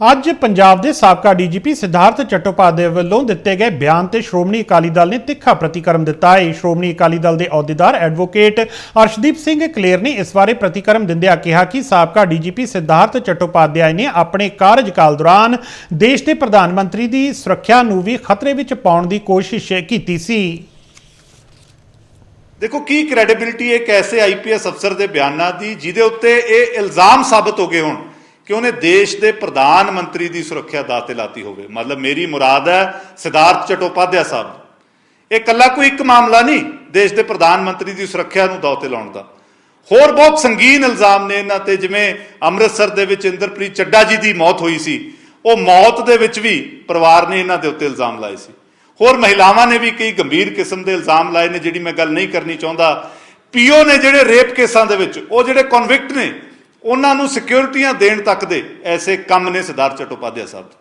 ਅੱਜ ਪੰਜਾਬ ਦੇ ਸਾਬਕਾ ਡੀਜੀਪੀ ਸਿਧਾਰਥ ਚਟੋਪਾਧਿਆਏ ਵੱਲੋਂ ਦਿੱਤੇ ਗਏ ਬਿਆਨ ਤੇ ਸ਼੍ਰੋਮਣੀ ਅਕਾਲੀ ਦਲ ਨੇ ਤਿੱਖਾ ਪ੍ਰਤੀਕਰਮ ਦਿੱਤਾ ਹੈ। ਸ਼੍ਰੋਮਣੀ ਅਕਾਲੀ ਦਲ ਦੇ ਅਹੁਦੇਦਾਰ ਐਡਵੋਕੇਟ ਅਰਸ਼ਦੀਪ ਸਿੰਘ ਕਲੇਰ ਨੇ ਇਸ ਬਾਰੇ ਪ੍ਰਤੀਕਰਮ ਦਿੰਦਿਆਂ ਕਿਹਾ ਕਿ ਸਾਬਕਾ ਡੀਜੀਪੀ ਸਿਧਾਰਥ ਚਟੋਪਾਧਿਆਏ ਨੇ ਆਪਣੇ ਕਾਰਜਕਾਲ ਦੌਰਾਨ ਦੇਸ਼ ਦੇ ਪ੍ਰਧਾਨ ਮੰਤਰੀ ਦੀ ਸੁਰੱਖਿਆ ਨੂੰ ਵੀ ਖਤਰੇ ਵਿੱਚ ਪਾਉਣ ਦੀ ਕੋਸ਼ਿਸ਼ ਕੀਤੀ ਸੀ। ਦੇਖੋ, ਕੀ ਕ੍ਰੈਡੀਬਿਲਿਟੀ ਇੱਕ ਐਸੇ ਆਈਪੀਐਸ ਅਫਸਰ ਦੇ ਬਿਆਨਾਂ ਦੀ, ਜਿਹਦੇ ਉੱਤੇ ਇਹ ਇਲਜ਼ਾਮ ਸਾਬਤ ਹੋ ਗਏ ਹੋਣ? ਕਿ ਉਹਨੇ ਦੇਸ਼ ਦੇ ਪ੍ਰਧਾਨ ਮੰਤਰੀ ਦੀ ਸੁਰੱਖਿਆ ਦਾਅ ਤੇ ਲਾਤੀ ਹੋਵੇ। ਮਤਲਬ ਮੇਰੀ ਮੁਰਾਦ ਹੈ ਸਿਧਾਰਥ ਚਟੋਪਾਧਿਆ ਸਾਹਿਬ ਇਹ ਕੱਲਾ ਕੋਈ ਇੱਕ ਮਾਮਲਾ ਨਹੀਂ, ਦੇਸ਼ ਦੇ ਪ੍ਰਧਾਨ ਮੰਤਰੀ ਦੀ ਸੁਰੱਖਿਆ ਨੂੰ ਦਾਅ ਤੇ ਲਾਉਣ ਦਾ। ਹੋਰ ਬਹੁਤ ਸੰਗੀਨ ਇਲਜ਼ਾਮ ਨੇ ਇਹਨਾਂ ਤੇ, ਜਿਵੇਂ ਅੰਮ੍ਰਿਤਸਰ ਦੇ ਵਿੱਚ ਇੰਦਰਪ੍ਰੀਤ ਚੱਡਾ ਜੀ ਦੀ ਮੌਤ ਹੋਈ ਸੀ। ਉਹ ਮੌਤ ਦੇ ਵਿੱਚ ਵੀ ਪਰਿਵਾਰ ਨੇ ਇਹਨਾਂ ਦੇ ਉੱਤੇ ਇਲਜ਼ਾਮ ਲਾਏ ਸੀ। ਹੋਰ ਮਹਿਲਾਵਾਂ ਨੇ ਵੀ ਕਈ ਗੰਭੀਰ ਕਿਸਮ ਦੇ ਇਲਜ਼ਾਮ ਲਾਏ ਨੇ, ਜਿਹੜੀ ਮੈਂ ਗੱਲ ਨਹੀਂ ਕਰਨੀ ਚਾਹੁੰਦਾ। ਪੀਓ ਨੇ ਜਿਹੜੇ ਰੇਪ ਕੇਸਾਂ ਦੇ ਵਿੱਚ, ਉਹ ਜਿਹੜੇ ਕਨਵਿਕਟ ਨੇ ਉਹਨਾਂ ਨੂੰ ਸਿਕਿਉਰਿਟੀਆਂ ਦੇਣ ਤੱਕ ਦੇ ਐਸੇ ਕੰਮ ਨੇ ਸਰਦਾਰ ਚਟੋਪਾਧਿਆ ਸਾਹਿਬ ਦੇ